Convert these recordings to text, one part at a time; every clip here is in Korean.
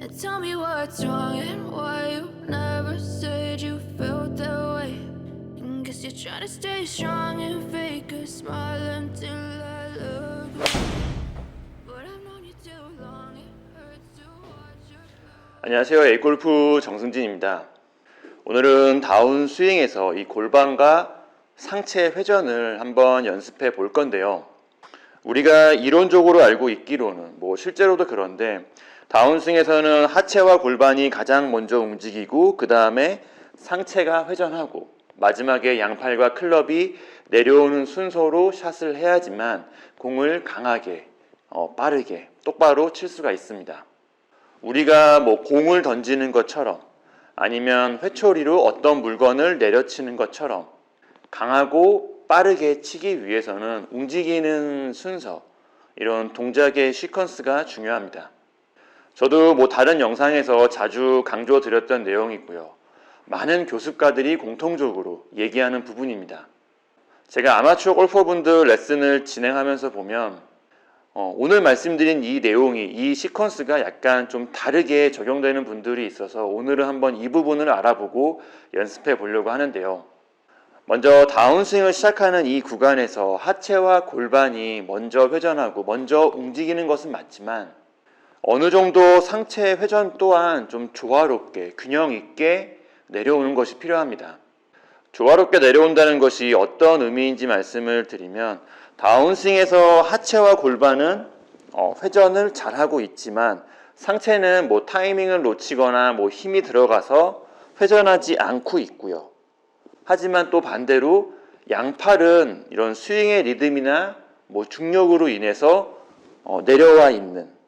And tell me what's wrong and why you never said you felt that way. And guess you're trying to stay strong and fake a smile until I look. But I've known you too long, it hurts to watch your 안녕하세요. 에이골프 정승진입니다. 오늘은 다운 스윙에서 이 골반과 상체 회전을 한번 연습해 볼 건데요. 우리가 이론적으로 알고 있기로는 뭐 실제로도 그런데 다운스윙에서는 하체와 골반이 가장 먼저 움직이고 그 다음에 상체가 회전하고 마지막에 양팔과 클럽이 내려오는 순서로 샷을 해야지만 공을 강하게 어, 빠르게 똑바로 칠 수가 있습니다. 우리가 뭐 공을 던지는 것처럼 아니면 회초리로 어떤 물건을 내려치는 것처럼 강하고 빠르게 치기 위해서는 움직이는 순서, 이런 동작의 시퀀스가 중요합니다. 저도 뭐 다른 영상에서 자주 강조드렸던 내용이고요. 많은 교습가들이 공통적으로 얘기하는 부분입니다. 제가 아마추어 골퍼분들 레슨을 진행하면서 보면 어, 오늘 말씀드린 이 내용이 이 시퀀스가 약간 좀 다르게 적용되는 분들이 있어서 오늘은 한번 이 부분을 알아보고 연습해 보려고 하는데요. 먼저 다운스윙을 시작하는 이 구간에서 하체와 골반이 먼저 회전하고 먼저 움직이는 것은 맞지만 어느 정도 상체 회전 또한 좀 조화롭게 균형 있게 내려오는 것이 필요합니다. 조화롭게 내려온다는 것이 어떤 의미인지 말씀을 드리면 다운스윙에서 하체와 골반은 어, 회전을 잘하고 있지만 상체는 뭐 타이밍을 놓치거나 뭐 힘이 들어가서 회전하지 않고 있고요. 하지만 또 반대로 양팔은 이런 스윙의 리듬이나 뭐 중력으로 인해서 어, 내려와 있는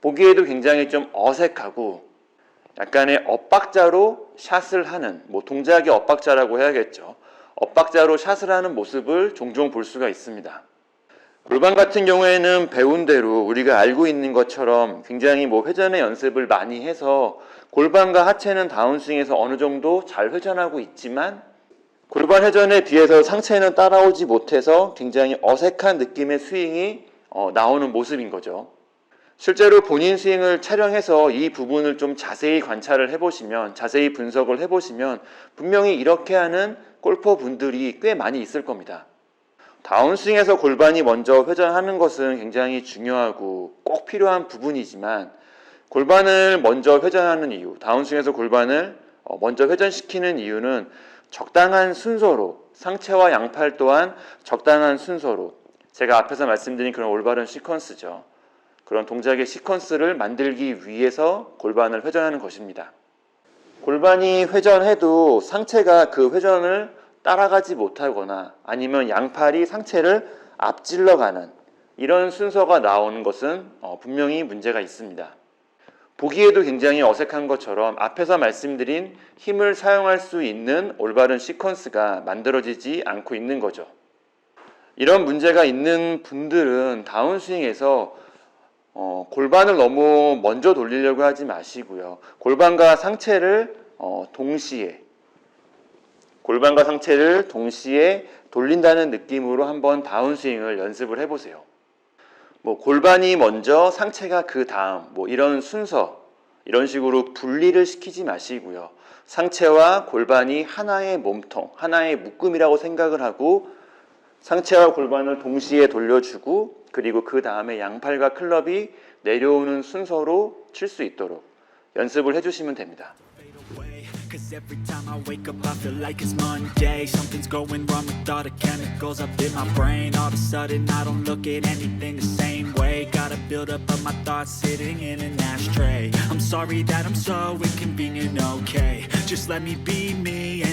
보기에도 굉장히 좀 어색하고 약간의 엇박자로 샷을 하는 뭐 동작의 엇박자라고 해야겠죠. 엇박자로 샷을 하는 모습을 종종 볼 수가 있습니다. 골반 같은 경우에는 배운 대로 우리가 알고 있는 것처럼 굉장히 뭐 회전의 연습을 많이 해서 골반과 하체는 다운스윙에서 어느 정도 잘 회전하고 있지만 골반 회전에 비해서 상체는 따라오지 못해서 굉장히 어색한 느낌의 스윙이 어, 나오는 모습인 거죠. 실제로 본인 스윙을 촬영해서 이 부분을 좀 자세히 관찰을 해보시면, 자세히 분석을 해보시면, 분명히 이렇게 하는 골퍼 분들이 꽤 많이 있을 겁니다. 다운스윙에서 골반이 먼저 회전하는 것은 굉장히 중요하고 꼭 필요한 부분이지만, 골반을 먼저 회전하는 이유, 다운스윙에서 골반을 어, 먼저 회전시키는 이유는 적당한 순서로, 상체와 양팔 또한 적당한 순서로, 제가 앞에서 말씀드린 그런 올바른 시퀀스죠. 그런 동작의 시퀀스를 만들기 위해서 골반을 회전하는 것입니다. 골반이 회전해도 상체가 그 회전을 따라가지 못하거나 아니면 양팔이 상체를 앞질러 가는 이런 순서가 나오는 것은 어, 분명히 문제가 있습니다. 보기에도 굉장히 어색한 것처럼 앞에서 말씀드린 힘을 사용할 수 있는 올바른 시퀀스가 만들어지지 않고 있는 거죠. 이런 문제가 있는 분들은 다운스윙에서 어, 골반을 너무 먼저 돌리려고 하지 마시고요. 골반과 상체를 어, 동시에 골반과 상체를 동시에 돌린다는 느낌으로 한번 다운스윙을 연습을 해보세요. 뭐 골반이 먼저 상체가 그 다음 뭐 이런 순서 이런 식으로 분리를 시키지 마시고요. 상체와 골반이 하나의 몸통, 하나의 묶음이라고 생각을 하고 상체와 골반을 동시에 돌려주고 그리고 그 다음에 양팔과 클럽이 내려오는 순서로 칠 수 있도록 연습을 해주시면 됩니다.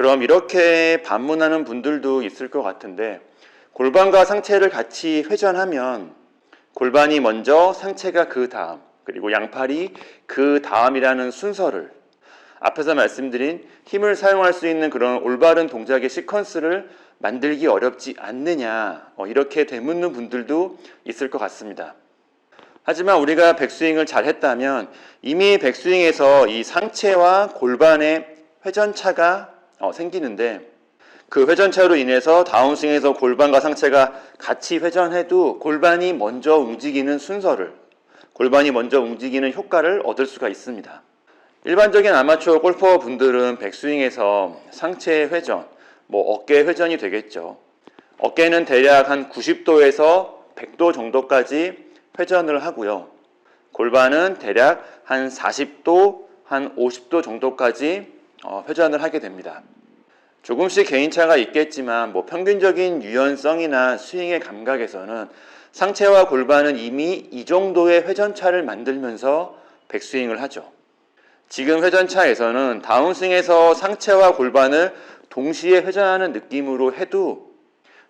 그럼 이렇게 반문하는 분들도 있을 것 같은데 골반과 상체를 같이 회전하면 골반이 먼저 상체가 그 다음 그리고 양팔이 그 다음이라는 순서를 앞에서 말씀드린 힘을 사용할 수 있는 그런 올바른 동작의 시퀀스를 만들기 어렵지 않느냐 어, 이렇게 되묻는 분들도 있을 것 같습니다. 하지만 우리가 백스윙을 잘 했다면 이미 백스윙에서 이 상체와 골반의 회전차가 어, 생기는데 그 회전차로 인해서 다운스윙에서 골반과 상체가 같이 회전해도 골반이 먼저 움직이는 순서를 골반이 먼저 움직이는 효과를 얻을 수가 있습니다. 일반적인 아마추어 골퍼 분들은 백스윙에서 상체 회전, 뭐 어깨 회전이 되겠죠. 어깨는 대략 한 90도에서 100도 정도까지 회전을 하고요. 골반은 대략 한 40도, 한 50도 정도까지 어, 회전을 하게 됩니다. 조금씩 개인차가 있겠지만 뭐 평균적인 유연성이나 스윙의 감각에서는 상체와 골반은 이미 이 정도의 회전차를 만들면서 백스윙을 하죠. 지금 회전차에서는 다운스윙에서 상체와 골반을 동시에 회전하는 느낌으로 해도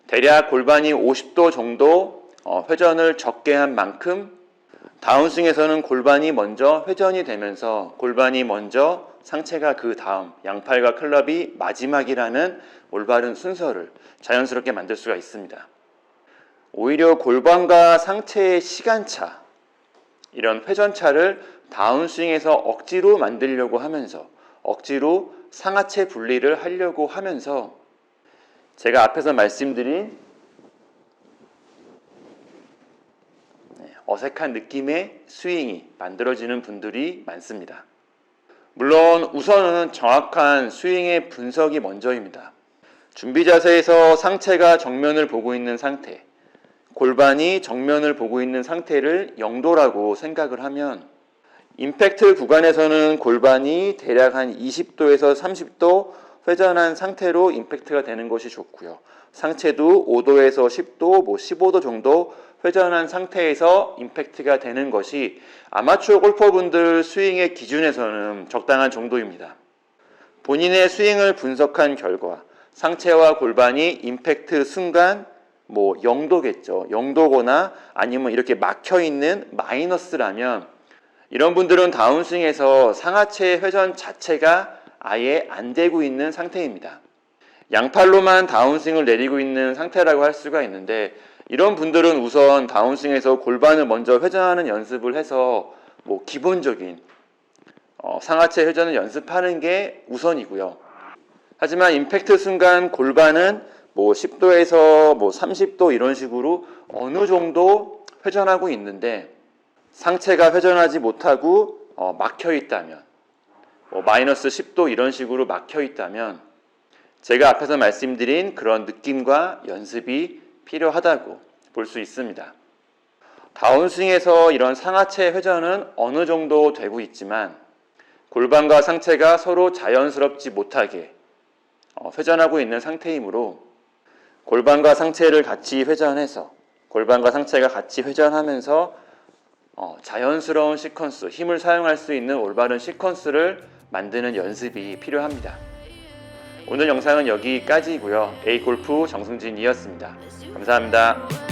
대략 골반이 50도 정도 어, 회전을 적게 한 만큼 다운스윙에서는 골반이 먼저 회전이 되면서 골반이 먼저 상체가 그 다음 양팔과 클럽이 마지막이라는 올바른 순서를 자연스럽게 만들 수가 있습니다. 오히려 골반과 상체의 시간차 이런 회전차를 다운스윙에서 억지로 만들려고 하면서 억지로 상하체 분리를 하려고 하면서 제가 앞에서 말씀드린 네, 어색한 느낌의 스윙이 만들어지는 분들이 많습니다. 물론 우선은 정확한 스윙의 분석이 먼저입니다. 준비 자세에서 상체가 정면을 보고 있는 상태, 골반이 정면을 보고 있는 상태를 영도라고 생각을 하면 임팩트 구간에서는 골반이 대략 한 20도에서 30도 회전한 상태로 임팩트가 되는 것이 좋고요. 상체도 5도에서 10도, 뭐 15도 정도 회전한 상태에서 임팩트가 되는 것이 아마추어 골퍼분들 스윙의 기준에서는 적당한 정도입니다. 본인의 스윙을 분석한 결과 상체와 골반이 임팩트 순간 뭐 0도겠죠. 0도거나 아니면 이렇게 막혀 있는 마이너스라면 이런 분들은 다운스윙에서 상하체 회전 자체가 아예 안 되고 있는 상태입니다. 양팔로만 다운스윙을 내리고 있는 상태라고 할 수가 있는데 이런 분들은 우선 다운스윙에서 골반을 먼저 회전하는 연습을 해서 뭐 기본적인 어, 상하체 회전을 연습하는 게 우선이고요. 하지만 임팩트 순간 골반은 뭐 10도에서 뭐 30도 이런 식으로 어느 정도 회전하고 있는데 상체가 회전하지 못하고 어, 막혀 있다면 뭐 마이너스 10도 이런 식으로 막혀 있다면 제가 앞에서 말씀드린 그런 느낌과 연습이 필요하다고 볼 수 있습니다. 다운스윙에서 이런 상하체 회전은 어느 정도 되고 있지만 골반과 상체가 서로 자연스럽지 못하게 어, 회전하고 있는 상태이므로 골반과 상체를 같이 회전해서 골반과 상체가 같이 회전하면서 어, 자연스러운 시퀀스, 힘을 사용할 수 있는 올바른 시퀀스를 만드는 연습이 필요합니다. 오늘 영상은 여기까지이고요. A골프 정승진이었습니다. 감사합니다.